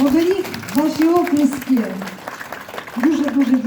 Оберіть ваші оплески. Дуже-дуже дякую.